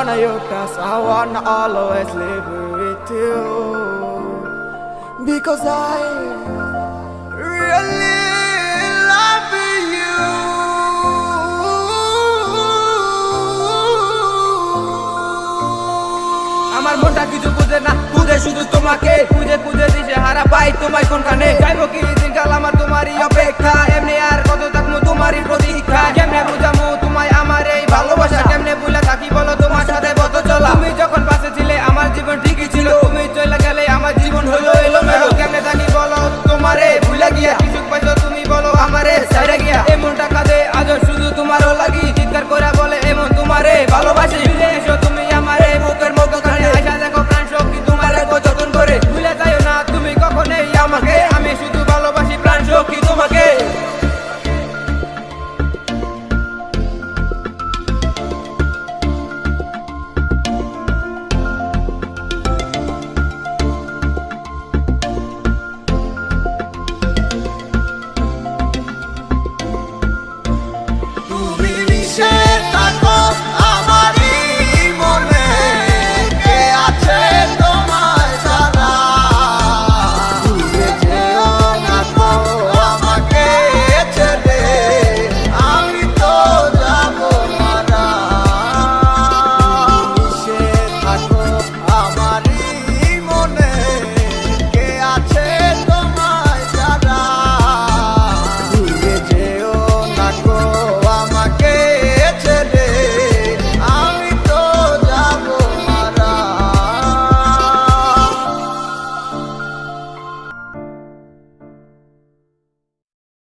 wanna you, cause I wanna always live with you because I really love you. আমার মনটা কিছু বুঝে না বুঝে শুধু তোমাকে খুঁজে খুঁজে দিশে হারা পাই Colo vai se